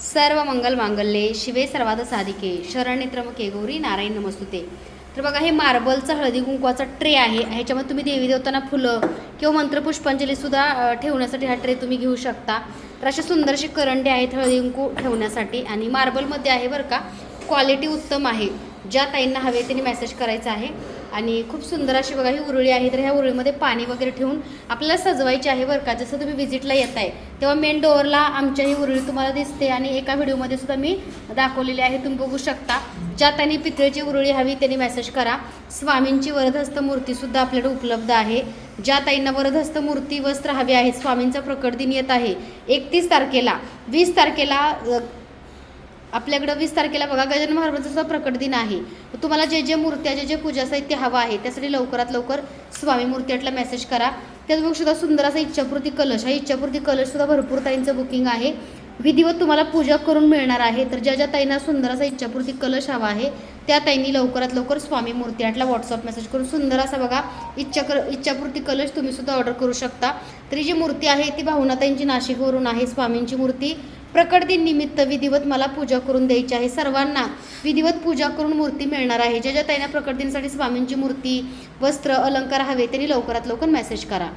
सर्व मंगल मांगल्ये शिवे सर्वात साधिके शरण्य त्र्यंबके गौरी नारायण नमस्तुते. तर बघा हे मार्बलचा हळदी कुंकवाचा ट्रे आहे ह्याच्यामध्ये तुम्ही देवी देवताना फुलं किंवा मंत्रपुष्पांजलीसुद्धा ठेवण्यासाठी हा ट्रे तुम्ही घेऊ शकता. तर अशा सुंदरशी करंडे आहेत हळदी कुंकू ठेवण्यासाठी आणि मार्बलमध्ये आहे बरं का क्वालिटी उत्तम आहे. ज्या ताईंना हवे त्यांनी मेसेज करायचा आहे. आणि खूप सुंदर अशी बघा ही उरळी आहे. तर ह्या उरळीमध्ये पाणी वगैरे ठेवून आपल्याला सजवायची आहे बरं का. जसं तुम्ही व्हिजिटला येत आहे तेव्हा मेन डोअरला आमच्या ही उरळी तुम्हाला दिसते आणि एका व्हिडिओमध्ये सुद्धा मी दाखवलेली आहे. तुम्ही बघू शकता. ज्या त्यांनी पितळेची उरळी हवी त्यांनी मेसेज करा. स्वामींची वरदहस्त मूर्तीसुद्धा आपल्याकडे उपलब्ध आहे. ज्या ताईंना वरदहस्त मूर्ती वस्त्र हवे आहेत स्वामींचा प्रकट दिन येत आहे. एकतीस तारखेला वीस तारखेला आपल्याकडं वीस तारखेला बघा गजानन महाराजांचा प्रकट दिन आहे. तुम्हाला जे जे मूर्त्या जे जे पूजा साहित्य हवं आहे त्यासाठी लवकरात लवकर स्वामी मूर्ती मेसेज करा. त्याचबरोबर सुद्धा सुंदर असा इच्छापूर्ती कलश हा इच्छापूर्ती कलश सुद्धा भरपूर ताईंचं बुकिंग आहे. विधिवत तुम्हाला पूजा करून मिळणार आहे. तर ज्या ज्या ताईंना सुंदर असा इच्छापूर्ती कलश हवा आहे त्या ताईंनी लवकरात लवकर स्वामी मूर्ती आटला व्हॉट्सअप मेसेज करून सुंदर असा बघा इच्छा कर इच्छापूर्ती कलश तुम्ही सुद्धा ऑर्डर करू शकता. तरी जी मूर्ती आहे ती भावनाताईंची नाशिकवरून आहे स्वामींची मूर्ती. प्रकट दिन निमित्त विधिवत मला पूजा करून द्यायची आहे सर्वांना. विधिवत पूजा करून मूर्ती मिळणार आहे. ज्या ज्या त्यांना प्रकट दिनसाठी स्वामींची मूर्ती वस्त्र अलंकार हवे त्यांनी लवकरात लवकर मेसेज करा.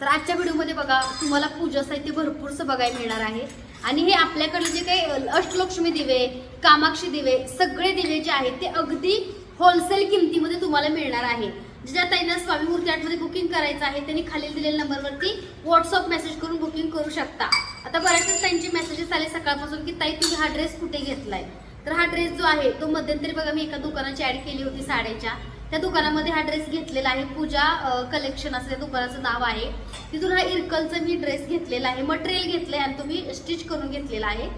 तर आजच्या व्हिडिओमध्ये बघा तुम्हाला पूजा साहित्य भरपूरसं बघायला मिळणार आहे. आणि हे आपल्याकडे जे काही अष्टलक्ष्मी दिवे कामाक्षी दिवे सगळे दिवे जे आहेत ते अगदी होलसेल किमतीमध्ये तुम्हाला मिळणार आहे. ज्या ताईंना स्वामी मूर्ती बुकिंग करायचं आहे त्यांनी खालील दिलेल्या नंबरवरती व्हॉट्सअप मेसेज करून बुकिंग करू शकता. आता बऱ्याचच ताईंचे मेसेजेस आले सकाळपासून की ताई तुम्ही हा ड्रेस कुठे घेतलाय? तर हा ड्रेस जो आहे तो मध्यंतरी बघा मी एका दुकानाची ऍड केली होती साड्याच्या. त्या दुकानामध्ये हा ड्रेस घेतलेला आहे. पूजा कलेक्शन असं त्या दुकानाचं नाव आहे. तिथून हा इरकलचं मी ड्रेस घेतलेला आहे. मटेरियल घेतलंय आणि तुम्ही स्टिच करून घेतलेला आहे.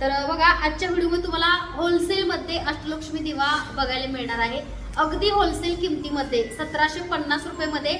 तर बघा आजच्या व्हिडिओमध्ये तुम्हाला होलसेलमध्ये अष्टलक्ष्मी दिवा बघायला मिळणार आहे. अगदी होलसेल किमतीमध्ये सतराशे पन्नास रुपयेमध्ये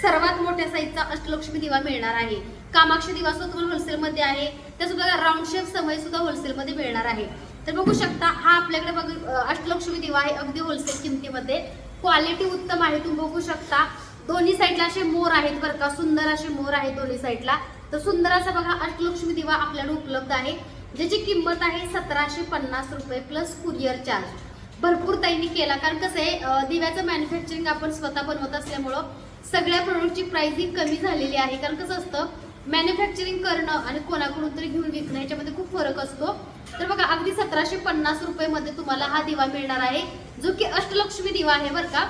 सर्वात मोठ्या साईजचा अष्टलक्ष्मी दिवा मिळणार आहे. कामाक्षी दिवा सुद्धा तुम्हाला होलसेलमध्ये आहे. त्यासुद्धा राऊंड शेप समय सुद्धा होलसेलमध्ये मिळणार आहे. तर बघू शकता हा आपल्याकडे बघ अष्टलक्ष्मी दिवा आहे अगदी होलसेल किमतीमध्ये. क्वालिटी उत्तम आहे तुम्ही बघू शकता. दोन्ही साईडला असे मोर आहेत बरं का सुंदर असे मोर आहेत दोन्ही साईडला तर सुंदर असा बघा अष्टलक्ष्मी दिवा आपल्याला उपलब्ध आहे. ज्याची किंमत आहे सतराशे पन्नास रुपये प्लस कुरिअर चार्ज भरपूर ताईंनी केला. कारण कसं आहे दिव्याचं मॅन्युफॅक्चरिंग आपण स्वतः बनवत असल्यामुळं सगळ्या प्रोडक्टची प्राइस ही कमी झालेली आहे. कारण कसं असतं मॅन्युफॅक्चरिंग करणं आणि कोणाकडून तरी घेऊन विकणं याच्यामध्ये खूप फरक असतो. तर बघा अगदी सतराशे पन्नास रुपयेमध्ये तुम्हाला हा दिवा मिळणार आहे जो की अष्टलक्ष्मी दिवा आहे बरं का.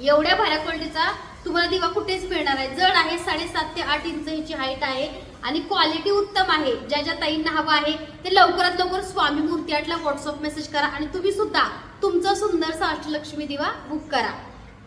एवढ्या भाऱ्या क्वालिटीचा तुम्हाला दिवा कुठेच मिळणार आहे जड आहे साडेसात ते आठ इंच ह्याची हाईट आहे आणि क्वालिटी उत्तम आहे. ज्या ज्या ताईंना हवं आहे ते लवकरात लवकर स्वामी मूर्ती आठला व्हॉट्सअप मेसेज करा आणि तुम्ही सुद्धा तुमचा सुंदरसा अष्टलक्ष्मी दिवा बुक करा.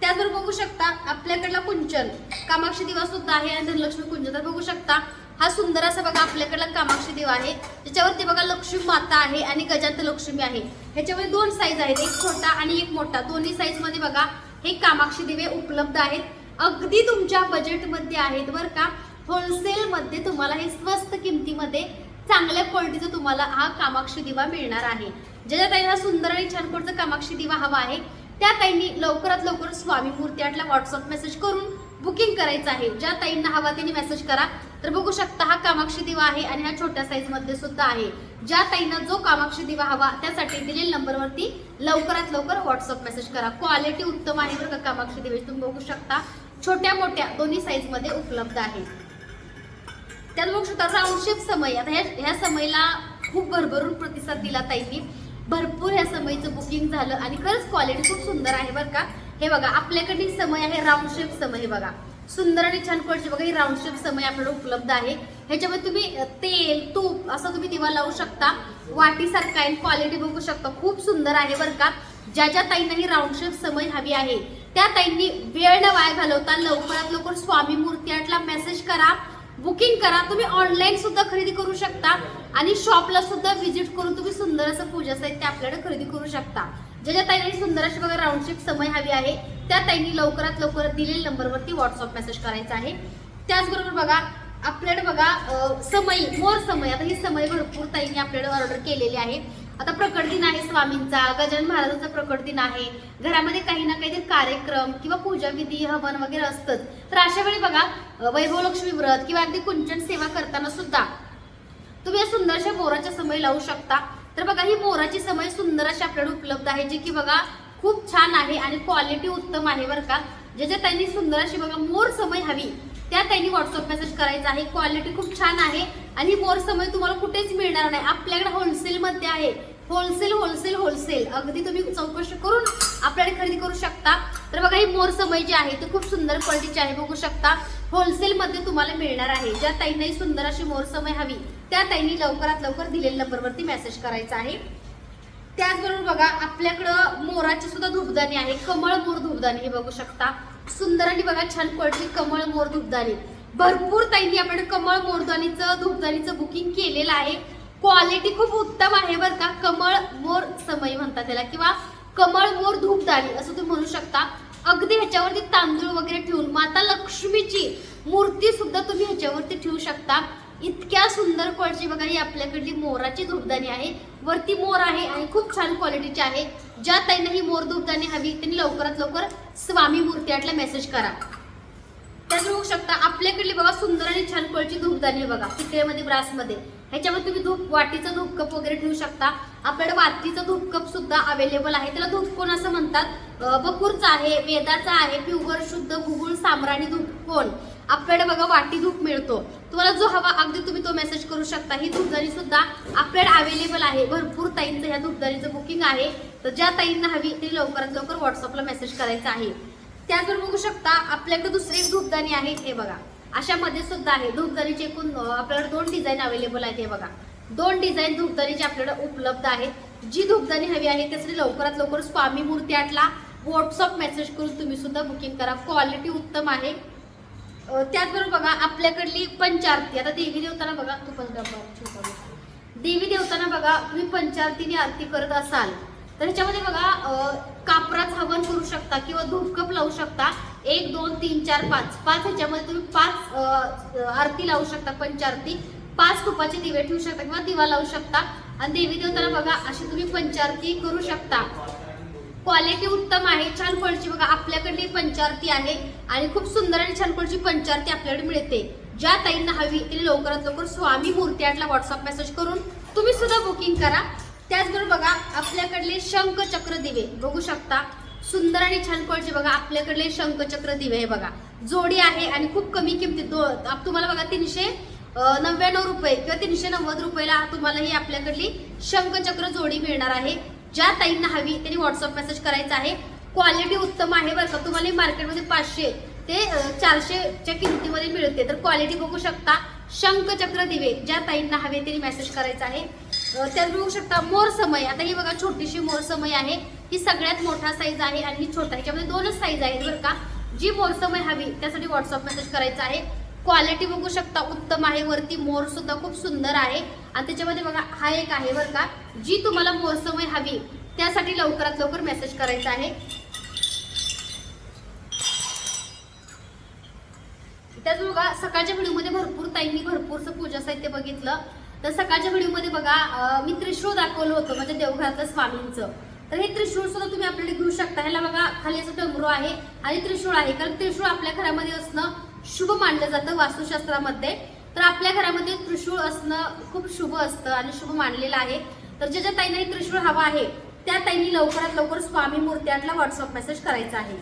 त्याचबरोबर बघू शकता आपल्याकडला कुंचन कामाक्षी दिवा सुद्धा आहे आणि धनलक्ष्मी कुंचन. तर बघू शकता हा सुंदर असा बघा आपल्याकडला कामाक्षी देव आहे. त्याच्यावरती बघा लक्ष्मी माता आहे आणि गजांत लक्ष्मी आहे. ह्याच्यामध्ये दोन साईज आहेत एक छोटा आणि एक मोठा. दोन्ही साईजमध्ये बघा हे कामाक्षी दिवे उपलब्ध आहेत. अगदी तुमच्या बजेटमध्ये आहेत बरं का. होलसेलमध्ये तुम्हाला हे स्वस्त किमतीमध्ये चांगल्या क्वालिटीचा तुम्हाला हा कामाक्षी दिवा मिळणार आहे. ज्या ज्या ताईंना सुंदर आणि छान कोणचा कामाक्षी दिवा हवा आहे त्या ताईंनी लवकरात लवकर स्वामी मूर्ती आटला व्हॉट्सअप मेसेज करून बुकिंग करायचं आहे. ज्या ताईंना हवा त्यांनी मेसेज करा. तर बघू शकता हा कामाक्षी दिवा आहे आणि हा छोट्या साईजमध्ये सुद्धा आहे. ज्या ताईंना जो कामाक्षी दिवा हवा त्यासाठी दिलेल्या नंबरवरती लवकरात लवकर व्हॉट्सअप मेसेज करा. क्वालिटी उत्तम आहे बरं का कामाक्षी दिवे. तुम्ही बघू शकता छोट्या मोठ्या दोन्ही साईजमध्ये उपलब्ध आहे. त्यात बघू शकता राऊंड शेप समय. आता ह्या ह्या समयला खूप भरभरून प्रतिसाद दिला ताईंनी. भरपूर ह्या समयीचं बुकिंग झालं आणि खरंच क्वालिटी खूप सुंदर आहे बरं का. हे बघा आपल्याकडे समय आहे राऊंड शेप समय हे बघा. सुंदर आणि छान क्वालिटी बघा ही राऊंड शेप समय आपल्याला उपलब्ध आहे. ह्याच्यामध्ये तुम्ही तेल तूप असं तुम्ही दिवा लावू शकता. वाटीसारखा आहे क्वालिटी बघू शकता. खूप सुंदर आहे बरं का. ज्या ज्या ताईंना ही राऊंड शेप समय हवी आहे त्या ताईंनी वेळ न वाया घालवता लवकरात लवकर स्वामी मूर्ती आटला मेसेज करा. बुकिंग करा. तुम्ही ऑनलाईन सुद्धा खरेदी करू शकता. आणि शॉपला सुद्धा व्हिजिट करून तुम्ही सुंदर असं पूजा साहित्य आपल्याकडे खरेदी करू शकता. ज्या ज्या ताईंनी सुंदर अशी बघा राऊंडशेप समय हवी आहे त्या ताईंनी लवकरात लवकर दिलेल्या नंबरवरती व्हॉट्सअप मेसेज करायचा आहे. त्याचबरोबर बघा आपल्याकडे बघा समय मोर समय. आता ही समय भरपूर ताईंनी आपल्याकडे ऑर्डर केलेली आहे. आता प्रकट दिन आहे स्वामींचा गजानन महाराजांचा प्रकट दिन आहे. घरामध्ये काही ना काहीतरी कार्यक्रम किंवा पूजा विधी हवन वगैरे असतंच. तर अशा वेळी बघा वैभवलक्ष्मी वैभव लक्ष्मी व्रत किंवा अगदी कुंचन सेवा करताना सुद्धा तुम्ही या सुंदरशा मोराच्या समय लावू शकता. तर बघा ही मोराची समय सुंदर अशी आपल्याकडे उपलब्ध आहे जी की बघा खूप छान आहे आणि क्वालिटी उत्तम आहे बरं का. ज्याच्यात त्यांनी सुंदर अशी बघा मोर समय हवी. त्या त्यांनी व्हॉट्सअप मेसेज करायचा आहे. क्वालिटी खूप छान आहे. आणि ही मोर समय तुम्हाला कुठेच मिळणार नाही. आपल्याकडे होलसेलमध्ये आहे. होलसेल होलसेल होलसेल अगदी तुम्ही चौकशी करून आपल्याकडे खरेदी करू शकता. तर बघा ही मोर समय जी आहे ती खूप सुंदर क्वालिटीची आहे. बघू शकता होलसेलमध्ये तुम्हाला मिळणार आहे. ज्या ताईंनाही सुंदर अशी मोर समय हवी त्या ताईंनी लवकरात लवकर दिलेल्या नंबरवरती मेसेज करायचा आहे. त्याचबरोबर बघा आपल्याकडं मोराची सुद्धा धूपदाणी आहे. कमळ मोर धूपदाणी हे बघू शकता. सुंदर आणि बघा छान क्वालिटी कमळ मोर धूपदाणी भरपूर ताईंनी आपण कमळ मोरदानीचं धूपदानीचं बुकिंग केलेलं आहे. क्वालिटी खूप उत्तम आहे बरं का. कमळ मोर समय म्हणतात त्याला किंवा कमळ मोर धूपदाणी असं तुम्ही म्हणू शकता. अगदी ह्याच्यावरती तांदूळ वगैरे ठेवून माता लक्ष्मीची मूर्ती सुद्धा तुम्ही ह्याच्यावरती ठेवू शकता. इतक्या सुंदर क्वालिटी बघा ही आपल्याकडली मोराची धूपदाणी आहे. वरती मोर आहे आणि खूप छान क्वालिटीची आहे. ज्या ताईंना ही मोर धूपदाणी हवी त्यांनी लवकरात लवकर स्वामी मूर्ती आटला मेसेज करा. त्यात होऊ शकता आपल्याकडली बघा सुंदर आणि छान क्वालिटी धूपदाणी बघा पितळेमध्ये ब्रासमध्ये. ह्याच्यामध्ये तुम्ही धूप वाटीचा धूप कप वगैरे ठेवू शकता. आपल्याकडे वातीचा धूप कप सुद्धा अवेलेबल आहे. त्याला धूप कोण असं म्हणतात? बकूरचा आहे वेदाचा आहे प्युवर शुद्ध भूगुळ सामराणी धूप कोण? आपल्याकडे बघा वाटी धूप मिळतो. तुम्हाला जो हवा अगदी तुम्ही तो मेसेज करू शकता. ही धूपदाणी सुद्धा आपल्याकडे अवेलेबल आहे. भरपूर ताईंचं ह्या धूपदाणीचं बुकिंग आहे. तर ज्या ताईंना हवी ती लवकरात लवकर व्हॉट्सअपला मेसेज करायचा आहे. त्याचबरोबर बघू शकता आपल्याकडे दुसरी एक धूपदाणी आहे हे बघा. अशामध्ये सुद्धा आहे धूपदाणीचे एकूण आपल्याकडे दोन डिझाईन अवेलेबल आहेत हे बघा. दोन डिझाईन धूपदाणीचे आपल्याकडे उपलब्ध आहेत. जी धूपदाणी हवी आहे त्यासाठी लवकरात लवकर स्वामी मूर्ती आटला व्हॉट्सअप मेसेज करून तुम्ही सुद्धा बुकिंग करा. क्वालिटी उत्तम आहे. त्याचबरोबर बघा आपल्याकडली पंचारती. आता देवी देवताना बघा तू पण देवी देवताना बघा तुम्ही पंचारतीने आरती करत असाल तर ह्याच्यामध्ये बघा कापराच हवन करू शकता किंवा धूपकप लावू शकता. एक दोन तीन चार पाच. पाच ह्याच्यामध्ये तुम्ही पाच आरती लावू शकता पंचारती. पाच तुपाचे दिवे ठेवू शकता किंवा दिवा लावू शकता. आणि देवी देवताला बघा अशी तुम्ही पंचारती करू शकता. क्वालिटी उत्तम आहे छान फळची बघा आपल्याकडली पंचारती आहे. आणि खूप सुंदर आणि छान फळची पंचारती आपल्याकडे मिळते. ज्या ताईंना हवी त्यांनी लवकरात लवकर स्वामी मूर्ती आटला व्हॉट्सअप मेसेज करून तुम्ही सुद्धा बुकिंग करा. त्याचबरोबर बघा आपल्याकडले शंख चक्र दिवे. बघू शकता सुंदर आणि छान क्वालिटी बघा आपल्याकडले शंखचक्र दिवे हे बघा. जोडी आहे आणि खूप कमी किमतीत दो तुम्हाला बघा तीनशे नव्याण्णव रुपये किंवा तीनशे नव्वद रुपयाला तुम्हाला ही आपल्याकडली शंखचक्र जोडी मिळणार आहे. ज्या ताईंना हवी त्यांनी व्हॉट्सअप मेसेज करायचा आहे. क्वालिटी उत्तम आहे बरं का. तुम्हाला मार्केटमध्ये पाचशे ते चारशेच्या किमतीमध्ये मिळते. तर क्वालिटी बघू शकता शंखचक्र दिवे ज्या ताईंना हवे त्यांनी मेसेज करायचा आहे. त्यात बघू शकता मोर समय आता ही बघा छोटीशी मोर समय आहे. ही सगळ्यात मोठा साईज आहे आणि ही छोटा ह्याच्यामध्ये दोनच साईज आहेत बरं का. जी मोर समय हवी त्यासाठी व्हॉट्सअप मेसेज करायचा आहे. क्वालिटी बघू शकता उत्तम आहे. वरती मोर सुद्धा खूप सुंदर आहे. आणि त्याच्यामध्ये बघा हा एक आहे बरं का. जी तुम्हाला मोर समय हवी त्यासाठी लवकरात लवकर मेसेज करायचा आहे. त्याच बघा सकाळच्या व्हिडिओमध्ये भरपूर ताईंनी भरपूरचं पूजा साहित्य बघितलं. तर सकाळच्या व्हिडिओमध्ये बघा मी त्रिशूळ दाखवलं होतं म्हणजे देवघरातलं स्वामींचं. तर हे त्रिशूळ सुद्धा तुम्ही आपल्याकडे घेऊ शकता. ह्याला बघा खाली असं डमरू आहे आणि त्रिशूळ आहे. कारण त्रिशूळ आपल्या घरामध्ये असणं शुभ मानलं जातं वास्तुशास्त्रामध्ये. तर आपल्या घरामध्ये त्रिशूळ असणं खूप शुभ असतं आणि शुभ मानलेलं आहे. तर ज्या ज्या ताईंना त्रिशूळ हवा आहे त्या ताईंनी लवकरात लवकर स्वामी मूर्त्यांना व्हॉट्सअप मेसेज करायचा आहे.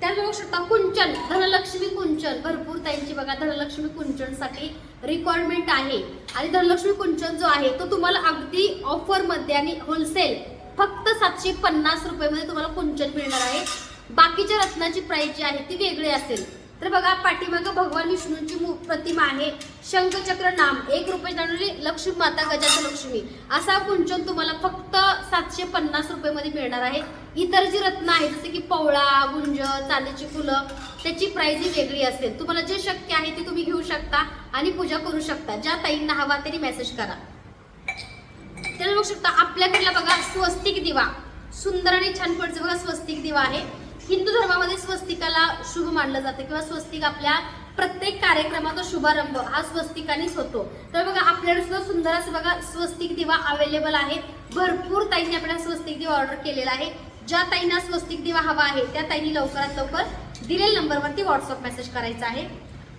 त्यात बघू शकता कुंचन धनलक्ष्मी कुंचन. भरपूर ताईंची बघा धनलक्ष्मी कुंचनसाठी रिक्वायरमेंट आहे. आणि धनलक्ष्मी कुंचन जो आहे तो तुम्हाला अगदी ऑफरमध्ये आणि होलसेल फक्त सातशे पन्नास रुपयेमध्ये तुम्हाला कुंचन मिळणार आहे. बाकीच्या रत्नाची प्राइस जी आहे ती वेगळी असेल. तर बघा पाठीमागं भगवान विष्णूंची प्रतिमा आहे. शंखचक्र नाम. एक रुपये जाणवली लक्ष्मी माता गजाचा लक्ष्मी. असा कुंचन तुम्हाला फक्त सातशे पन्नास रुपयामध्ये मिळणार आहे. इतर जी रत्न आहे जसे की पवळा गुंज चांदीची फुलं त्याची प्राइस ही वेगळी असेल. तुम्हाला जे शक्य आहे ते तुम्ही घेऊ शकता आणि पूजा करू शकता. ज्या ताईंना हवा त्यांनी मेसेज करा. त्याला बघू शकता आपल्याकडला बघा स्वस्तिक दिवा. सुंदर आणि छान पडचं बघा स्वस्तिक दिवा आहे. हिंदू धर्मामध्ये स्वस्तिकाला शुभ मानलं जातं किंवा स्वस्तिक आपल्या प्रत्येक कार्यक्रमाचा शुभारंभ हा स्वस्तिकानेच होतो. तर बघा आपल्याकडे सुद्धा सुंदर असं बघा स्वस्तिक दिवा अवेलेबल आहे. भरपूर ताईंनी आपल्याला स्वस्तिक दिवा ऑर्डर केलेला आहे. ज्या ताईंना स्वस्तिक दिवा हवा आहे त्या ताईंनी लवकरात लवकर दिलेल्या नंबरवरती व्हॉट्सअप मेसेज करायचा आहे.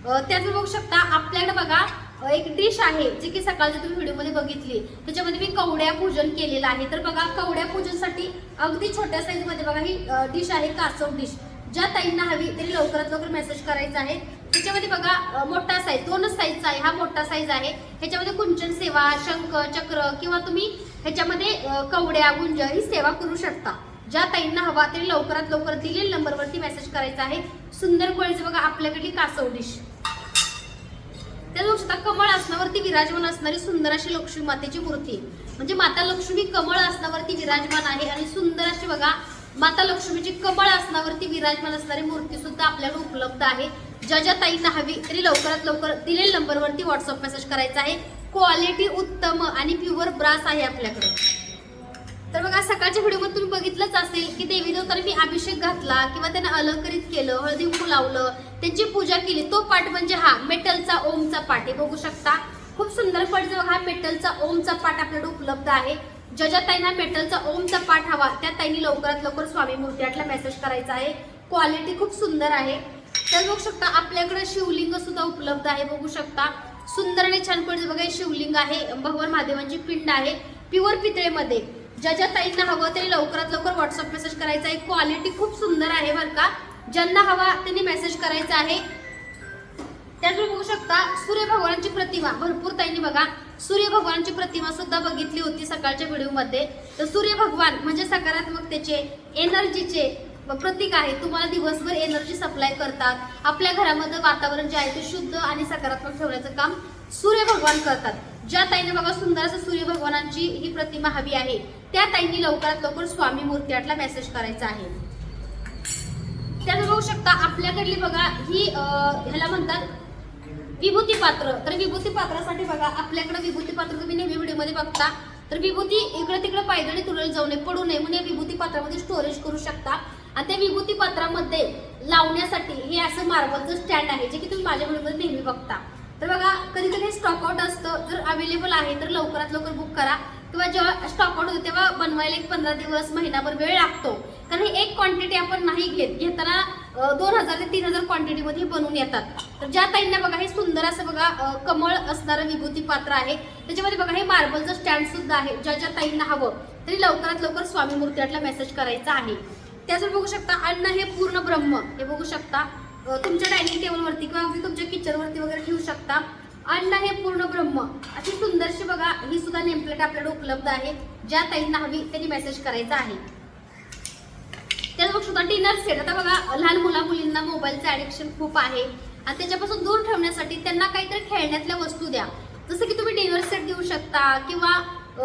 त्याचं बघू शकता आपल्याकडे बघा एक डिश आहे जी की सकाळच्या तुम्ही व्हिडिओमध्ये बघितली. त्याच्यामध्ये मी कवड्या पूजन केलेलं आहे. तर बघा कवड्या पूजनसाठी अगदी छोट्या साईजमध्ये बघा ही डिश आहे कासव डिश ज्या ताईंना हवी तरी लवकरात लवकर मेसेज करायचा आहे. त्याच्यामध्ये बघा मोठा साईज दोनच साईजचा आहे. हा मोठा साईज आहे. ह्याच्यामध्ये कुंचन सेवा शंख चक्र किंवा तुम्ही ह्याच्यामध्ये कवड्या गुंज ही सेवा करू शकता. ज्या ताईंना हवा तरी लवकरात लवकर दिलेल्या नंबरवरती मेसेज करायचा आहे. सुंदर कोळीचं बघा आपल्याकडे कासव डिश त्या लक्षात कमळ आसनावरती विराजमान असणारी सुंदर अशी लक्ष्मी मातेची मूर्ती. म्हणजे माता लक्ष्मी कमळ आसनावरती विराजमान आहे आणि सुंदर अशी बघा माता लक्ष्मीची कमळ आसनावरती विराजमान असणारी मूर्ती सुद्धा आपल्याला उपलब्ध आहे. ज्या ज्या ताईंना हवी तरी लवकरात लवकर दिलेल्या नंबरवरती व्हॉट्सअप मेसेज करायचा आहे. क्वालिटी उत्तम आणि प्युअर ब्रास आहे आपल्याकडे. तर बघा सकाळच्या व्हिडिओमध्ये तुम्ही बघितलंच असेल की देवी मी अभिषेक घातला किंवा त्यांना अलंकरित केलं हळदी कुंकू लावलं त्यांची पूजा केली. तो पाठ म्हणजे हा मेटलचा ओमचा पाठ आहे. बघू शकता खूप सुंदर पडतो बघा हा मेटलचा ओमचा पाठ आपल्याकडे उपलब्ध आहे. ज्या ज्या ताईंना मेटलचा ओमचा पाठ हवा. त्या ताईंनी लवकरात लवकर स्वामी मूर्ती मेसेज करायचा आहे. क्वालिटी खूप सुंदर आहे. तर बघू शकता आपल्याकडे शिवलिंग सुद्धा उपलब्ध आहे. बघू शकता सुंदर आणि छान पडते बघा शिवलिंग आहे. भगवान महादेवांची पिंड आहे. प्युअर पितळेमध्ये. ज्या ज्या ताईंना हवं तरी लवकरात लवकर व्हॉट्सअप मेसेज करायचा आहे. क्वालिटी खूप सुंदर आहे बरं का. ज्यांना हवा त्यांनी मेसेज करायचा आहे. त्याचबरोबर बघू शकता सूर्य भगवानाची प्रतिमा. भरपूर ताईंनी बघा सूर्य भगवानची प्रतिमा सुद्धा बघितली होती सकाळच्या व्हिडिओमध्ये तर सूर्य भगवान म्हणजे सकारात्मकतेचे एनर्जीचे प्रतीक आहे. तुम्हाला दिवसभर एनर्जी सप्लाय करतात. आपल्या घरामध्ये वातावरण जे आहे ते शुद्ध आणि सकारात्मक ठेवण्याचं काम सूर्य भगवान करतात. ज्या ताईने बघा सुंदर असं सूर्य भगवानांची ही प्रतिमा हवी आहे त्या ताईंनी लवकरात लवकर स्वामी मूर्ती आठला मेसेज करायचा आहे. त्यानंतर बघू शकता आपल्याकडली बघा ही ह्याला म्हणतात विभूती पात्र. तर विभूती पात्रासाठी बघा आपल्याकडे विभूती पात्र तुम्ही नेहमी व्हिडिओमध्ये बघता. तर विभूती इकडे तिकडे पायदळी तुरल जाऊ नये पडू नये म्हणून या विभूती पात्रामध्ये स्टोरेज करू शकता. आणि त्या विभूती पात्रामध्ये लावण्यासाठी हे असं मार्बलचं स्टँड आहे जे की तुम्ही माझ्या व्हिडिओमध्ये नेहमी बघता. तर बघा कधी कधी स्टॉकआउट असतं. जर अवेलेबल आहे तर लवकरात लवकर बुक करा. किंवा जेव्हा स्टॉकआउट होतो तेव्हा बनवायला एक पंधरा दिवस महिनाभर वेळ लागतो. कारण एक क्वांटिटी आपण नाही घेत. घेताना दोन हजार ते तीन हजार क्वांटिटीमध्ये बनवून येतात. तर ज्या ताईंना बघा हे सुंदर असं बघा कमळ असणारं विभूती पात्र आहे. त्याच्यामध्ये बघा हे मार्बलचं स्टँड सुद्धा आहे. ज्या ज्या ताईंना हवं तरी लवकरात लवकर स्वामी मूर्तीला मेसेज करायचा आहे. त्याचबरोबर बघू शकता अन्न हे पूर्ण ब्रह्म. हे बघू शकता तुमच्या डायनिंग टेबलवरती किंवा अगदी तुमच्या किचनवरती वगैरे ठेवू शकता. अन्न हे पूर्ण ब्रह्म. अशी सुंदरशी बघा ही सुद्धा नेमप्लेट आपल्याकडे उपलब्ध आहे. ज्या ताईंना हवी त्यांनी मेसेज करायचा आहे. त्याचबरोबर सुद्धा डिनर सेट आता बघा लहान मुला मुलींना मोबाईलचं ॲडिक्शन खूप आहे. आणि त्याच्यापासून दूर ठेवण्यासाठी त्यांना काहीतरी खेळण्यातल्या वस्तू द्या. जसं की तुम्ही डिनर सेट देऊ शकता किंवा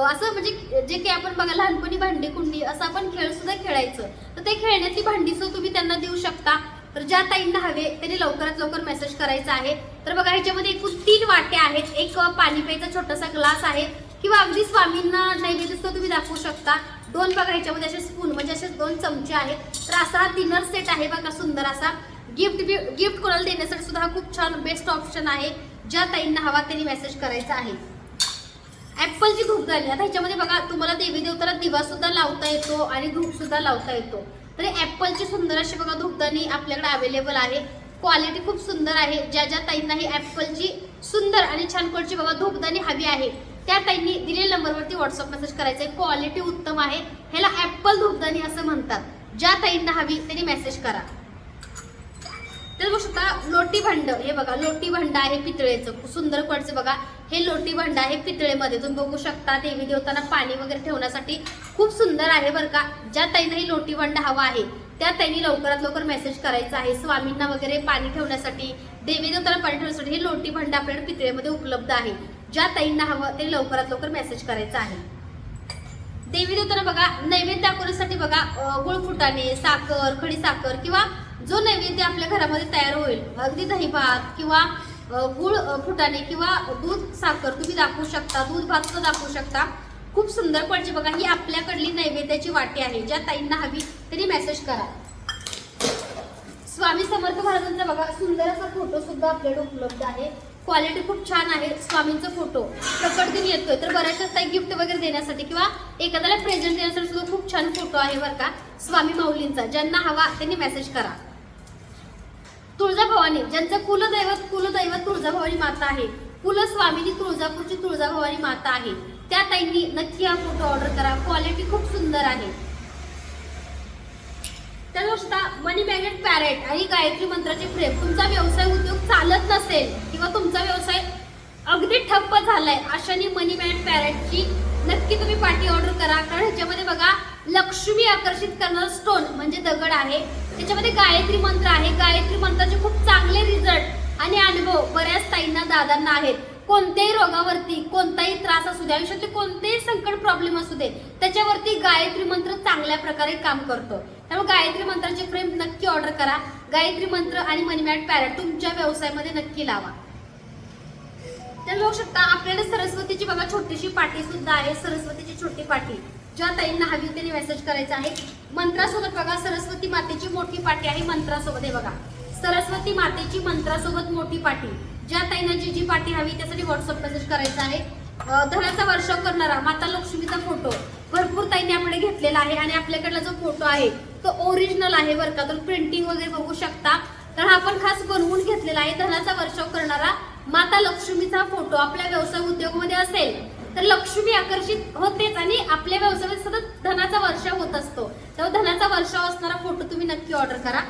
असं म्हणजे जे काही आपण बघा लहानपणी भांडी कुंडी असं आपण खेळ सुद्धा खेळायचं. तर ते खेळण्यातली भांडी सुद्धा तुम्ही त्यांना देऊ शकता. तर ज्या ताईंना हवे त्यांनी लवकरात लवकर मेसेज करायचा आहे. तर बघा ह्याच्यामध्ये एकूण तीन वाट्या आहेत. एक पाणी प्यायचा छोटासा ग्लास आहे. किंवा अगदी स्वामींना नैवेद्य तुम्ही दाखवू शकता. दोन बघा ह्याच्यामध्ये असे स्पून म्हणजे असे दोन चमचे आहेत. तर असा हा डिनर सेट आहे बघा सुंदर असा. गिफ्ट गिफ्ट कोणाला देण्यासाठी सुद्धा हा खूप छान बेस्ट ऑप्शन आहे. ज्या ताईंना हवा त्यांनी मेसेज करायचा आहे. ऍपलची झाली. आता ह्याच्यामध्ये बघा तुम्हाला देवी देवताला दिवा सुद्धा लावता येतो आणि धूप सुद्धा लावता येतो. तर ऍपलची सुंदर अशी बघा धुपदाणी आपल्याकडे अवेलेबल आहे. क्वालिटी खूप सुंदर आहे. ज्या ज्या ताईंना ही ऍपलची सुंदर आणि छान क्वालिटीची बघा धूपदाणी हवी आहे त्या ताईंनी दिलेल्या नंबरवरती व्हॉट्सअप मेसेज करायचा आहे. क्वालिटी उत्तम आहे. ह्याला ऍपल धूपदाणी असं म्हणतात. ज्या ताईंना हवी त्यांनी मेसेज करा. तर बघू शकता लोटी भांड. हे बघा लोटी भांड आहे पितळेचं. सुंदर क्वालिटीचं बघा. हे लोटी भांड आहे पितळेमध्ये तुम्ही बघू शकता. देवी देवताना पाणी वगैरे ठेवण्यासाठी खूप सुंदर आहे बरं का. ज्या ताईनं ही लोटी भांड हवा आहे त्या ताईंनी लवकरात लवकर मेसेज करायचा आहे. स्वामींना वगैरे पाणी ठेवण्यासाठी देवी देवताना पाणी ठेवण्यासाठी हे लोटी भांड आपल्याला पितळेमध्ये उपलब्ध आहे. ज्या ताईंना हवं ते लवकरात लवकर मेसेज करायचा आहे. देवी देवताना बघा नैवेद्य दाखवण्यासाठी बघा गुळफुटाने साखर खडी साखर किंवा जो नैवेद्य आपल्या घरामध्ये तयार होईल अगदी दही भात किंवा गुळ फुटाणे किंवा दूध साखर तुम्ही दाखवू शकता दूध भात दाखवू शकता. खूप सुंदर पडचे बघा ही आपल्याकडली नैवेद्याची वाटी आहे ज्या ताईंना हवी त्यांनी मेसेज करा. स्वामी समर्थ महाराजांचा बघा सुंदर असा फोटो सुद्धा आपल्याकडे उपलब्ध आहे. क्वालिटी खूप छान आहे स्वामींचा फोटो प्रकट दिन येतोय. तर बऱ्याचशा ताई गिफ्ट वगैरे देण्यासाठी किंवा एखाद्याला प्रेझेंट देण्यासाठी सुद्धा खूप छान फोटो आहे बरं का स्वामी माऊलींचा. ज्यांना हवा त्यांनी मेसेज करा. तुळजाभवानी ज्यांचं कुलदैवत कुलदैवत तुळजाभवानी माता आहे. फुलं तुळजापूरची तुळजाभवानी माता आहे. त्या ताईंनी नक्की हा फोटो ऑर्डर करा. क्वालिटी खूप सुंदर आहे. त्यानुसार मनी मॅग्नेट पॅरेट आणि गायत्री मंत्राचे फ्रेम तुमचा व्यवसाय उद्योग चालत नसेल किंवा तुमचा व्यवसाय अगदी ठप्प झालाय अशाने मनी मॅग्नेट पॅरेटची नक्की तुम्ही पाठी ऑर्डर करा. कारण ह्याच्यामध्ये बघा लक्ष्मी आकर्षित करणारा स्टोन म्हणजे दगड आहे. त्याच्यामध्ये गायत्री मंत्र आहे. गायत्री मंत्राचे खूप चांगले रिझल्ट आणि अनुभव बऱ्याच ताईंना दादांना आहेत. कोणत्याही रोगावरती कोणताही त्रास असू दे आयुष्यातले कोणतेही संकट प्रॉब्लेम असू दे त्याच्यावरती गायत्री मंत्र चांगल्या प्रकारे काम करतो. त्यामुळे गायत्री मंत्राचे फ्रेम नक्की ऑर्डर करा. गायत्री मंत्र आणि मनीमॅट पॅरेट तुमच्या व्यवसायामध्ये नक्की लावा. तर बघू शकता आपल्याला सरस्वतीची बघा छोटीशी पाठी सुद्धा आहे. सरस्वतीची छोटी पाठी ज्या ताईंना हवी त्यांनी मेसेज करायचा आहे. मंत्रासोबत बघा सरस्वती मातेची मोठी पाठी आहे मंत्रासोबत. हे बघा सरस्वती मातेची मंत्रासोबत मोठी पाठी ज्या ताईंना जी जी पाठी हवी त्यासाठी व्हॉट्सअप मेसेज करायचा आहे. धनाचा वर्षाव करणारा माता लक्ष्मीचा फोटो भरपूर ताईंनी आपल्याकडे घेतलेला आहे आणि आपल्याकडला जो फोटो आहे तो ओरिजिनल आहे बरं का. प्रिंटिंग वगैरे बघू शकता. तर हा आपण खास बनवून घेतलेला आहे. धनाचा वर्षाव करणारा माता लक्ष्मीचा फोटो आपल्या व्यवसाय उद्योगामध्ये असेल तर लक्ष्मी आकर्षित होतेच आणि आपल्या व्यवसायात सतत धनाचा वर्षाव होत असतो. तेव्हा धनाचा वर्षाव असणारा फोटो तुम्ही नक्की ऑर्डर करा.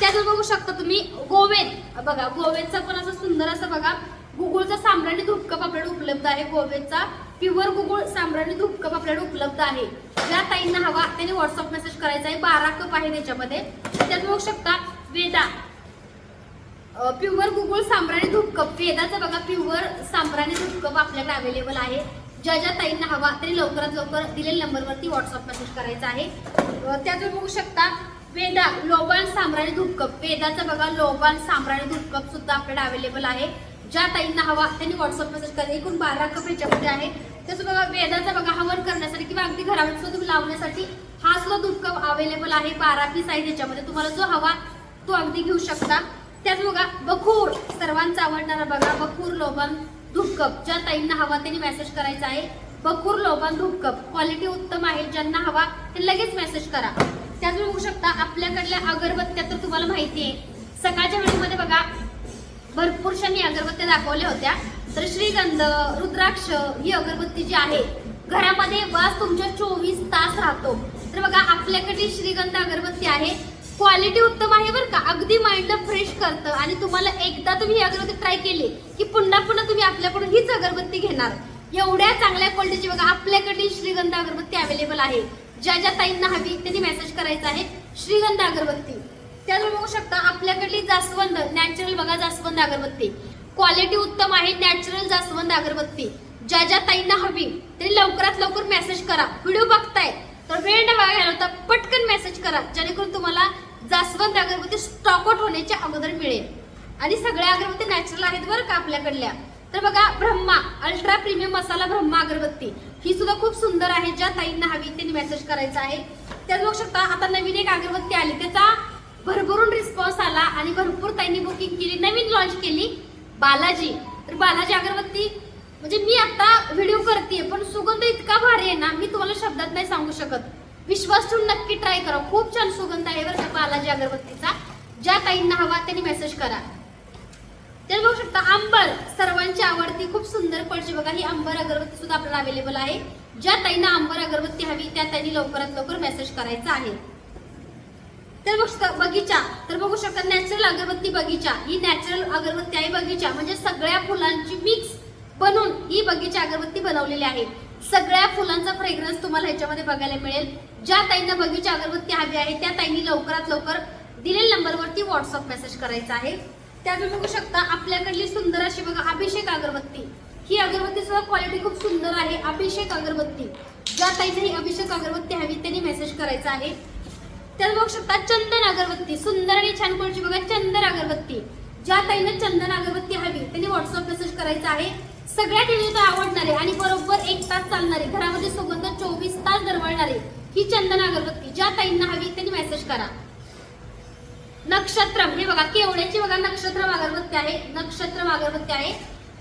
त्यातून बघू शकता तुम्ही गोवेद बघा गोवेदचा पण असं सुंदर असं बघा गुगुळचा साम्राणी धूपकप आपल्याकडे उपलब्ध आहे. गोवेदचा प्युअर गुगुळ साम्राणी धूपकप आपल्याकडे उपलब्ध आहे. ज्या ताईंना हवा त्यांनी व्हॉट्सअप मेसेज करायचा आहे. बारा कप आहे त्याच्यामध्ये. त्यात बघू शकता वेदा. प्युअर गुगुळ साम्राणी धूपकप. वेदाचा बघा प्युअर साम्राणी धूपकप आपल्याकडे अवेलेबल आहे. ज्या ज्या ताईंना हवा तरी लवकरात लवकर दिलेल्या नंबरवरती व्हॉट्सअप मेसेज करायचा आहे. अ, त्यात बघू शकता वेदा लोबान साम्राणी धूपकप. वेदाचा बघा लोबान साम्राणी धूपकप सुद्धा आपल्याकडे अवेलेबल आहे. ज्या ताईंना हवा त्यांनी व्हॉट्सअप मेसेज करा. एकूण बारा कप ह्याच्यामध्ये आहे. तसं बघा वेदाचा बघा हवन करण्यासाठी किंवा अगदी घरावर सुद्धा तुम्ही लावण्यासाठी हा सुद्धा धूपकप अवेलेबल आहे. बारा पीस आहे त्याच्यामध्ये. तुम्हाला जो हवा तो अगदी घेऊ शकता. त्यात बघा बखूर सर्वांचा आवडणारा बघा बखूर लोबन धूपकप. ज्या ताईंना हवा त्यांनी मेसेज करायचा आहे. बखूर लोबान धूपकप. क्वालिटी उत्तम आहे. ज्यांना हवा ते लगेच मेसेज करा. त्यात बघू शकता आपल्याकडल्या अगरबत्त्या तर तुम्हाला माहिती आहे. सकाळच्या वेळेमध्ये बघा भरपूरशा मी अगरबत्त्या दाखवल्या होत्या. तर श्रीगंध रुद्राक्ष ही अगरबत्ती जी आहे घरामध्ये वास तुमच्या चोवीस तास राहतो. तर बघा आपल्याकडे श्रीगंध अगरबत्ती आहे. क्वालिटी उत्तम आहे बरं का? अगदी माइंडला फ्रेश करतं. आणि तुम्हाला एकदा तुम्ही ही अगरबत्ती ट्राय केली की पुन्हा पुन्हा तुम्ही आपल्याकडून हीच अगरबत्ती घेणार. एवढ्या चांगल्या क्वालिटीची बघा आपल्याकडे श्रीगंध अगरबत्ती अवेलेबल आहे. ज्या ज्या ताईंना हवी त्यांनी मेसेज करायचा आहे. श्रीगंध अगरबत्ती. त्यावर बघू शकता आपल्याकडली जास्वंद नॅचरल बघा जास्वंद अगरबत्ती. क्वालिटी उत्तम आहे नॅचरल जास्वंद अगरबत्ती. ज्या ज्या ताईंना हवी तरी लवकरात लवकर मेसेज करा. व्हिडिओ बघताय तर वेळ न बघायला होता पटकन मेसेज करा. जेणेकरून तुम्हाला जास्वंद अगरबत्ती स्टॉक आउट होण्याच्या अगोदर मिळेल. आणि सगळ्या अगरबत्ती नॅचरल आहेत बरं का आपल्याकडल्या. तर बघा ब्रह्मा अल्ट्रा प्रीमियम मसाला ब्रह्मा अगरबत्ती. ही सुद्धा खूप सुंदर आहे ज्या ताईंना हवी त्यांनी मेसेज करायचा आहे. त्यात बघू शकता आता नवीन एक अगरबत्ती आली. त्याचा भरभरून रिस्पॉन्स आला आणि भरपूर ताईंनी बुकिंग केली नवीन लॉन्च केली बालाजी. तर बालाजी अगरबत्ती म्हणजे मी आता व्हिडिओ करते पण सुगंध इतका भारी आहे ना मी तुम्हाला शब्दात नाही सांगू शकत. विश्वास ठेवून नक्की ट्राय करा. खूप छान सुगंध आहे बरं का बालाजी अगरबत्तीचा. ज्या ताईंना हवा त्यांनी मेसेज करा. तर बघू शकता अंबर. सर्वांची आवडती खूप सुंदर पडची बघा. ही अंबर अगरबत्ती सुद्धा आपल्याला अवेलेबल आहे. ज्या ताईंना अंबर अगरबत्ती हवी त्या ताईंनी लवकरात लवकर मेसेज करायचा आहे. तर बघू बगीचा. तर बघू शकता नॅचरल अगरबत्ती बगीचा. ही नॅचरल अगरबत्ती आहे बगीचा. म्हणजे सगळ्या फुलांची मिक्स बनवून ही बगीचा अगरबत्ती बनवलेली आहे. सगळ्या फुलांचा फ्रेग्रन्स तुम्हाला ह्याच्यामध्ये बघायला मिळेल. ज्या ताईंना बगीचा अगरबत्ती हवी आहे त्या ताईंनी लवकरात लवकर दिलेल्या नंबरवरती व्हॉट्सअप मेसेज करायचा आहे. त्यात बघू शकता आपल्याकडली सुंदर अशी बघा अभिषेक अगरबत्ती. ही अगरबत्ती सुद्धा क्वालिटी खूप सुंदर आहे. अभिषेक अगरबत्ती. ज्या ताईने ही अभिषेक अगरबत्ती हवी त्यांनी मेसेज करायचा आहे. त्यात बघू शकता चंदन अगरबत्ती. सुंदर आणि छान क्वालिटी बघा चंदन अगरबत्ती. ज्या ताईने चंदन अगरबत्ती हवी त्यांनी व्हॉट्सअप मेसेज करायचा आहे. सगळ्या टीव्ही आवडणारे आणि बरोबर एक तास चालणारे घरामध्ये सुगंध चोवीस तास दरवळणारे ही चंदन अगरबत्ती. ज्या ताईंना हवी त्यांनी मेसेज करा. नक्षत्रम हे बघा केवड्याची बघा नक्षत्रम अगरबत्ती आहे. नक्षत्रम अगरबत्ती आहे.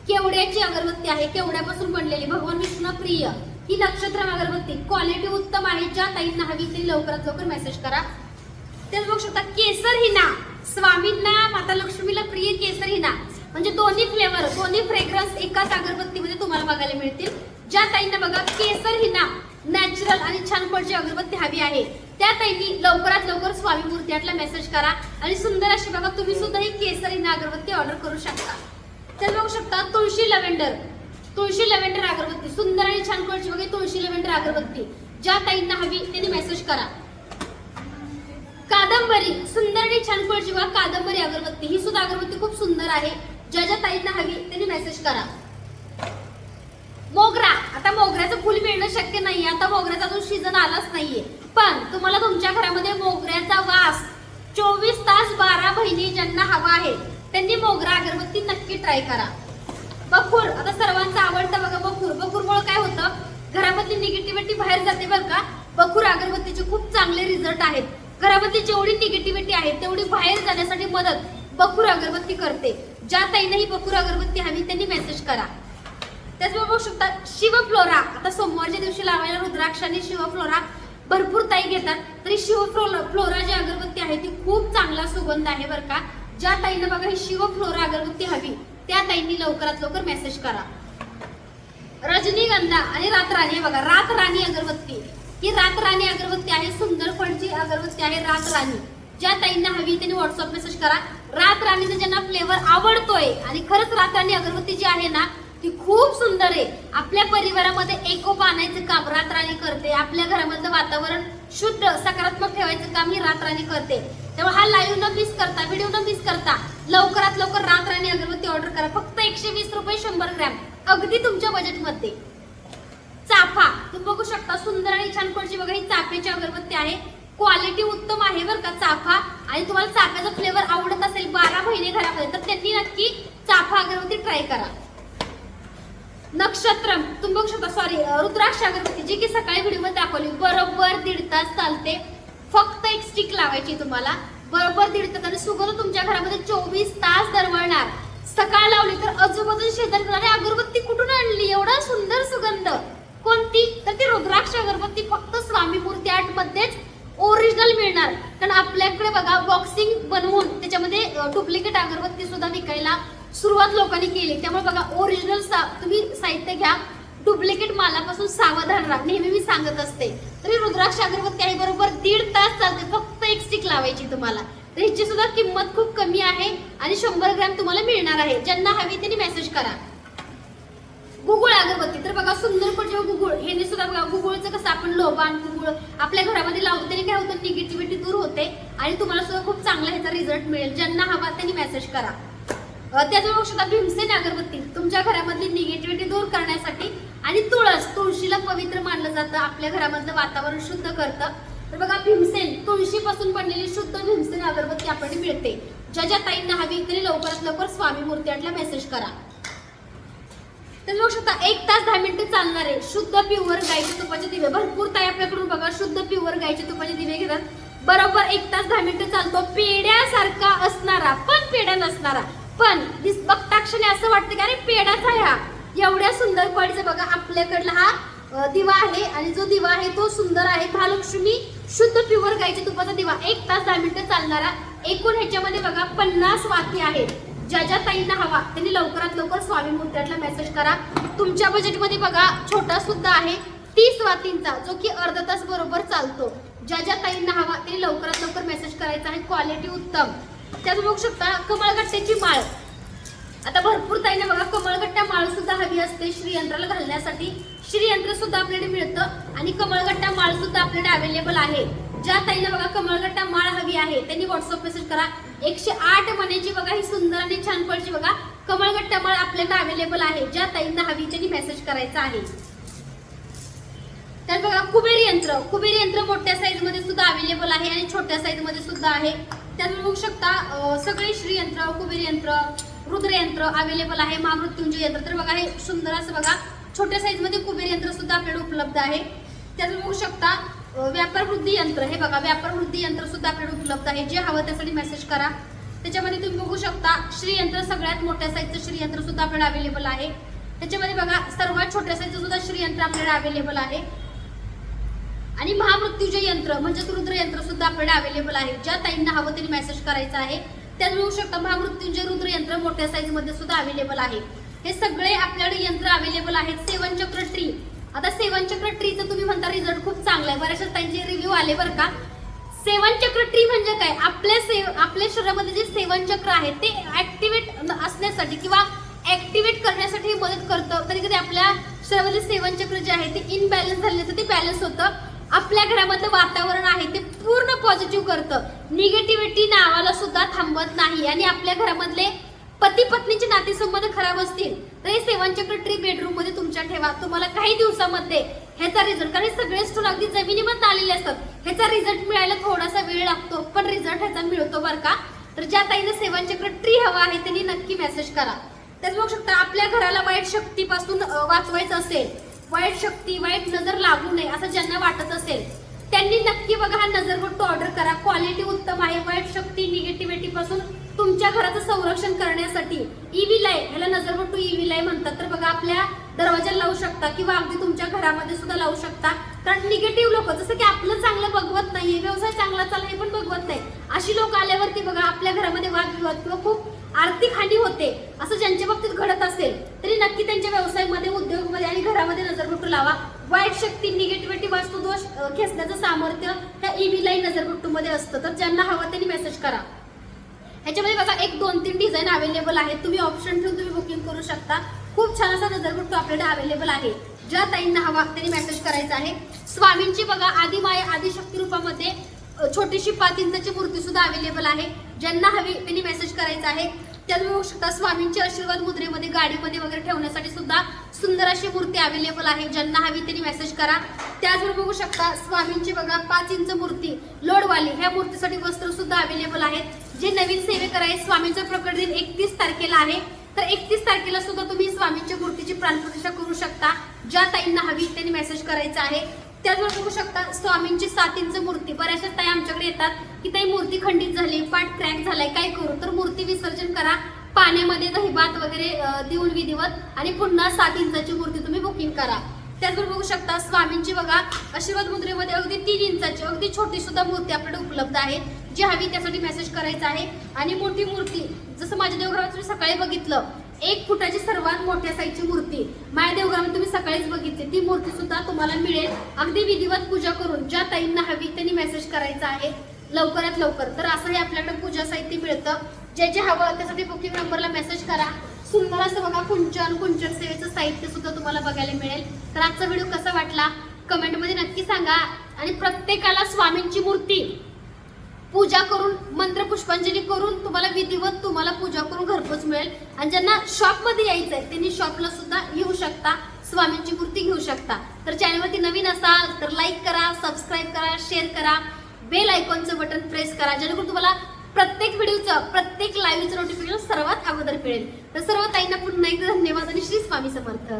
केवड्याची अगरबत्ती आहे? केवड्यापासून बनलेली? भगवान विष्णू प्रिय. ही नक्षत्रम अगरबत्ती. क्वालिटी उत्तम आहे. ज्या ताईंना हवी ते लवकरात लवकर मेसेज करा. तेच बघू शकता केसर हिना स्वामींना माता लक्ष्मीला प्रिय केसर हिना म्हणजे दोन्ही फ्लेवर दोन्ही फ्रेग्रन्स एकाच अगरबत्तीमध्ये तुम्हाला बघायला मिळतील. ज्या ताईंना बघा केसर हिना नॅचरल आणि छान पडची अगरबत्ती हवी आहे. त्या ताईंनी लवकरात लवकर स्वामी मूर्ती मेसेज करा आणि सुंदर अशी बघा तुम्ही सुद्धा ही केसर हिना अगरबत्ती ऑर्डर करू शकता. तर बघू शकता तुळशी लव्हेंडर तुळशी लव्हेंडर अगरबत्ती सुंदर आणि छान पडची बघा तुळशी लव्हेंडर अगरबत्ती. ज्या ताईंना हवी त्यांनी मेसेज करा. कादंबरी सुंदर आणि छान पडची बघा कादंबरी अगरबत्ती ही सुद्धा अगरबत्ती खूप सुंदर आहे. ज्या ज्या ताईंना हवी त्यांनी मेसेज करा. मोगरा. आता मोगऱ्याचं फुल मिळणं शक्य नाहीये. आता मोगऱ्याचा अजून सीझन आलाच नाहीये. पण तुम्हाला तुमच्या घरामध्ये मोगऱ्याचा वास चोवीस तास बारा महिने ज्यांना हवा आहे त्यांनी मोगरा अगरबत्ती नक्की ट्राय करा. बखूर. आता सर्वांचा आवडता बघा बखूर. बखूरमुळे काय होतं? घरामधली निगेटिव्हिटी बाहेर जाते बरं का? बखूर अगरबत्तीचे खूप चांगले रिझल्ट आहेत. घरामधली जेवढी निगेटिव्हिटी आहे तेवढी बाहेर जाण्यासाठी मदत बखूर अगरबत्ती करते. ज्या ताईंना ही अगरबत्ती हवी त्यांनी मेसेज करा. त्याचबरोबर बघू शकता शिवफ्लोरा. आता सोमवारच्या दिवशी लावायला रुद्राक्ष आणि शिवफ्लोरा भरपूर ताई घेतात. तरी शिवफ्लोरा फ्लोरा जी अगरबत्ती आहे ती खूप चांगला सुगंध आहे बरं का. ज्या ताईंना बघा ही शिवफ्लोरा अगरबत्ती हवी त्या ताईंनी लवकरात लवकर मेसेज करा. रजनीगंधा आणि रातराणी हे बघा रातराणी अगरबत्ती. ही रातराणी अगरबत्ती आहे सुंदरफळची अगरबत्ती आहे रातराणी. ज्या ताईंना हवी त्यांनी व्हॉट्सअप मेसेज करा. रातराणीचा ज्यांना फ्लेवर आवडतोय आणि खरंच रातराणी अगरबत्ती जी आहे ना ती खूप सुंदर आहे. आपल्या परिवारामध्ये एकोप आणायचं काम रातराणी करते. आपल्या घरामधलं वातावरण शुद्ध सकारात्मक ठेवायचं काम ही रातराणी करते. तेव्हा हा लाईव्ह न मिस करता व्हिडिओ न मिस करता लवकरात लवकर रातराणी अगरबत्ती ऑर्डर करा. फक्त एकशे वीस रुपये शंभर ग्रॅम अगदी तुमच्या बजेटमध्ये चाफा तुम्ही बघू शकता सुंदर आणि छान क्वालिटी बघा ही चाफ्याची अगरबत्ती आहे. क्वालिटी उत्तम आहे बरं का चाफा. आणि तुम्हाला चाफ्याचा फ्लेवर आवडत असेल बारा महिने घरामध्ये तर त्यांनी नक्की चाफा अगरबत्ती ट्राय करा. नक्षत्रम तुम्ही बघू शकता सॉरी रुद्राक्ष अगरबत्ती जी की सकाळी व्हिडिओमध्ये दाखवली बरोबर दीड तास चालते. फक्त एक स्टिक लावायची तुम्हाला. बरोबर दीड तास आणि सुगंध तुमच्या घरामध्ये चोवीस तास दरवळणार. सकाळ लावली तर अजूबाजून शेजारी अरे अगरबत्ती कुठून आणली? एवढा सुंदर सुगंध. कोणती? तर ती रुद्राक्ष अगरबत्ती फक्त स्वामी मूर्ती आठ मध्येच ओरिजिनल मिळणार. कारण आपल्याकडे बघा बॉक्सिंग बनवून त्याच्यामध्ये डुप्लिकेट अगरबत्ती सुद्धा विकायला सुरुवात लोकांनी केली. त्यामुळे बघा ओरिजिनल तुम्ही साहित्य घ्या. डुप्लिकेट मालापासून सावधान राहा. नेहमी मी सांगत असते. तरी रुद्राक्ष अगरबत्ती आहे बरोबर दीड तास चालते. फक्त एक स्टिक लावायची तुम्हाला. तर ह्याची सुद्धा किंमत खूप कमी आहे आणि शंभर ग्रॅम तुम्हाला मिळणार आहे. ज्यांना हवी त्यांनी मेसेज करा. गुगुळ अगरबत्ती. तर बघा सुंदर गुगुळ हे सुद्धा बघा गुगुळचं कसं आपण लोबान गुगुळ आपल्या घरामध्ये लावतो त्याने काय होतं निगेटिव्हिटी दूर होते आणि तुम्हाला सुद्धा खूप चांगला ह्याचा रिझल्ट मिळेल. ज्यांना हवा त्यांनी मेसेज करा. त्याच्यामुळे सुद्धा भीमसेन अगरबत्ती. तुमच्या घरामधली निगेटिव्हिटी दूर करण्यासाठी आणि तुळस तुळशीला पवित्र मानलं जातं. आपल्या घरामधलं वातावरण शुद्ध करतं. तर बघा भीमसेन तुळशीपासून बनलेली शुद्ध भीमसेन अगरबत्ती आपण मिळते. ज्या ज्या ताईंना हवी तरी लवकरात लवकर स्वामी मूर्ती आटला मेसेज करा. तर बघू शकता एक तास दहा मिनिटं चालणार आहे. शुद्ध प्युअर गायचे तुपाचे दिवे. भरपूर ताई आपल्याकडून बघा शुद्ध प्युअर गायचे तुपाचे दिवे घेतात. बरोबर एक तास दहा मिनिटं चालतो. पेड्यासारखा असणारा पण पेड्या नसणारा. पण दिस बघता क्षणी असं वाटतं की अरे पेडाच आहे हा एवढ्या सुंदर क्वालिटीचा बघा आपल्याकडला हा दिवा आहे. आणि जो दिवा आहे तो सुंदर आहे. महालक्ष्मी शुद्ध प्युअर गायच्या तुपाचा दिवा. एक तास दहा मिनिटं चालणारा. एकूण ह्याच्यामध्ये बघा पन्नास वाती आहेत. ज्या ज्या ताईंना हवा त्यांनी लवकरात लवकर स्वामी मूर्त्यातला मेसेज करा. तुमच्या बजेटमध्ये बघा छोटा सुद्धा आहे तीस वातींचा जो की अर्धा तास बरोबर चालतो. ज्या ज्या ताईंना हवा त्यांनी लवकरात लवकर मेसेज करायचा आहे क्वालिटी उत्तम. त्यात बघू शकता कमळगट्ट्याची माळ. आता भरपूर ताईने बघा कमळगट्टा माळ सुद्धा हवी असते श्रीयंत्राला घालण्यासाठी. श्रीयंत्र सुद्धा आपल्याकडे मिळतं आणि कमळगट्टा माळ सुद्धा आपल्याकडे अवेलेबल आहे. ज्या ताईला बघा कमळगट्टा माळ हवी आहे त्यांनी व्हॉट्सअप मेसेज करा. एकशे आठ मनेची बघा ही सुंदर आणि छान पडची बघा. कमळगट टमळ आपल्याला अवेलेबल आहे ज्या ताईंना हवी त्यांनी मेसेज करायचा आहे. तर बघा कुबेर यंत्र. कुबेर यंत्र मोठ्या साईजमध्ये सुद्धा अवेलेबल आहे आणि छोट्या साईजमध्ये सुद्धा आहे. त्यात बघू शकता सगळे श्रीयंत्र कुबेर यंत्र रुद्र यंत्र अवेलेबल आहे महामृत्युंजय यंत्र. तर बघा हे सुंदर असं बघा छोट्या साईजमध्ये कुबेर यंत्र सुद्धा आपल्याला उपलब्ध आहे. त्यात बघू शकता व्यापार वृद्धी यंत्र हे बघा व्यापार वृद्धी यंत्र सुद्धा आपल्याकडे उपलब्ध आहे. जे हवं त्यासाठी मेसेज करा. त्याच्यामध्ये तुम्ही बघू शकता श्रीयंत्र सगळ्यात मोठ्या साईजचं श्रीयंत्र सुद्धा आपल्याला अवेलेबल आहे. त्याच्यामध्ये बघा सर्वात छोट्या साईजचं सुद्धा श्रीयंत्र आपल्याला अवेलेबल आहे. आणि महामृत्यूचे यंत्र म्हणजे रुद्र यंत्र सुद्धा आपल्याकडे अवेलेबल आहे. ज्या ताईंना हवं त्यांनी मेसेज करायचा आहे. त्यात मिळू शकता महामृत्यूंचे रुद्र यंत्र मोठ्या साईजमध्ये सुद्धा अवेलेबल आहे. हे सगळे आपल्याकडे यंत्र अवेलेबल आहेत. सेवन चक्र ट्री आता सेवन चक्र ट्रीचं तुम्ही म्हणता रिझल्ट खूप चांगला आहे. बऱ्याचशा त्यांचे रिव्ह्यू आले बरं का? सेवन चक्र ट्री म्हणजे काय? आपल्या से आपल्या शरीरामध्ये जे सेवन चक्र आहे ते ऍक्टिव्हेट असण्यासाठी किंवा ऍक्टिव्हेट करण्यासाठी मदत करतं. कधी कधी आपल्या शरीरामध्ये सेवन चक्र जे आहे ते इनबॅलन्स झाले तर ते बॅलन्स होतं. आपल्या घरामधलं वातावरण आहे ते पूर्ण पॉझिटिव्ह करतं. निगेटिव्हिटी नावाला सुद्धा थांबत नाही. आणि आपल्या घरामधले पती पत्नीचे नातेसंबंध खराब असतील तर हे सेवन चक्र ट्री बेडरूममध्ये तुमच्या ठेवा. तुम्हाला काही दिवसामध्ये ह्याचा रिझल्ट कारण सगळेच सगळे स्टोन अगदी जमिनीमध्ये आलेले असतात. ह्याचा रिझल्ट मिळायला थोडासा वेळ लागतो पण रिझल्ट ह्याचा मिळतो बरं का? तर ज्या ताईने सेवन चक्र ट्री हवा आहे त्यांनी नक्की मेसेज करा. त्याच बघू शकता आपल्या घराला वाईट शक्तीपासून वाचवायचं असेल वाईट शक्ती वाईट नजर लागू नये असं ज्यांना वाटत असेल त्यांनी नक्की बघा हा नजर ऑर्डर करा. क्वालिटी उत्तम आहे वाईट शक्ती निगेटिव्हिटी पासून तुमच्या घराचं संरक्षण करण्यासाठी ईव्ही लाय ह्याला नजरगट्टू ईव्ही लाय म्हणतात. तर बघा आपल्या दरवाजाला लावू शकता किंवा अगदी तुमच्या घरामध्ये सुद्धा लावू शकता. कारण निगेटिव्ह लोक जसं की आपलं चांगलं बघवत नाही व्यवसाय चांगला चालला हे पण बघवत नाही. अशी लोक आल्यावरती बघा आपल्या घरामध्ये वादविवाद किंवा खूप आर्थिक हानी होते असं ज्यांच्या बाबतीत घडत असेल तरी नक्की त्यांच्या व्यवसायामध्ये उद्योगमध्ये आणि घरामध्ये नजरगट्टू लावा. वाईट शक्ती निगेटिव्हिटी वास्तुदोष खेचण्याचं सामर्थ्य त्या ईव्ही लाईन नजरगट्टू मध्ये असतं. तर ज्यांना हवं त्यांनी मेसेज करा. ह्याच्यामध्ये बघा एक दोन तीन डिझाईन अवेलेबल आहेत. तुम्ही ऑप्शन ठेवून तुम्ही बुकिंग करू शकता. खूप छान असा नजरगट्टू आपल्याकडे अवेलेबल आहे. ज्या ताईंना हवा त्यांनी मेसेज करायचा आहे. स्वामींची बघा आदिमाय आदिशक्ती रूपामध्ये छोटीशी पाच इंचाची मूर्ती सुद्धा अवेलेबल आहे. ज्यांना हवी त्यांनी मेसेज करायचा आहे. त्यात बघू शकता स्वामींची आशीर्वाद मुद्रेमध्ये गाडीमध्ये वगैरे ठेवण्यासाठी सुद्धा सुंदर अशी मूर्ती अवेलेबल आहे. ज्यांना हवी त्यांनी मेसेज करा. त्याचबरोबर बघू शकता स्वामींची बघा पाच इंच मूर्ती लोडवाली ह्या मूर्तीसाठी वस्त्र सुद्धा अवेलेबल आहेत. जे नवीन सेवेकर आहेत स्वामींचा प्रकट दिन एकतीस तारखेला आहे. तर एकतीस तारखेला सुद्धा तुम्ही स्वामींच्या मूर्तीची प्राणप्रतिष्ठा करू शकता. ज्या ताईंना हवी त्यांनी मेसेज करायचा आहे. त्याचबरोबर बघू शकता स्वामींची सात इंच मूर्ती. बऱ्याचशा ताई आमच्याकडे येतात की ताई मूर्ती खंडित झाली पाठ क्रॅक झालाय काय करू? तर मूर्ती विसर्जन करा. पाण्यामध्ये दहीभात वगैरे देऊन विधिवत आणि पुन्हा सात इंचाची मूर्ती तुम्ही बुकिंग करा. त्याचबरोबर बघू शकता स्वामींची बघा आशीर्वाद मुद्रेमध्ये अगदी तीन इंचाची अगदी छोटी सुद्धा मूर्ती आपल्याकडे उपलब्ध आहे. जी हवी त्यासाठी मेसेज करायचा आहे. आणि मोठी मूर्ती जसं माझ्या देवघरात तुम्ही सकाळी बघितलं एक फुटाची सर्वात मोठ्या साईजची मूर्ती. माझ्या देवघरामध्ये तुम्ही सकाळीच बघितली ती मूर्ती सुद्धा तुम्हाला मिळेल. अगदी विधिवत पूजा करून ज्या ताईंना हवी त्यांनी मेसेज करायचा आहे. लवकरात लवकर. तर असं हे आपल्याकडे पूजा साहित्य मिळतं. जे जे हवं त्यासाठी बुकिंग नंबरला मेसेज करा. सुंदर असं बघा कुंचन कुंचन सेवेचं साहित्य सुद्धा तुम्हाला बघायला मिळेल. तर आजचा व्हिडिओ कसा वाटला? कमेंटमध्ये नक्की सांगा. आणि प्रत्येकाला स्वामींची मूर्ती. पूजा करून मंत्र पुष्पांजली करून तुम्हाला विधिवत तुम्हाला पूजा करून घरपोच मिळेल. आणि ज्यांना शॉपमध्ये यायचं आहे त्यांनी शॉपला सुद्धा येऊ शकता. स्वामींची मूर्ती घेऊ शकता. तर चॅनलवरती नवीन असाल तर लाईक करा सबस्क्राईब करा शेअर करा. बेल आयकॉनचं बटन प्रेस करा. जेणेकरून तुम्हाला प्रत्येक व्हिडिओचं प्रत्येक लाईव्हचं नोटिफिकेशन सर्वात अगोदर मिळेल तर सर्व ताईंना पुन्हा एकदा धन्यवाद आणि श्री स्वामी समर्थ.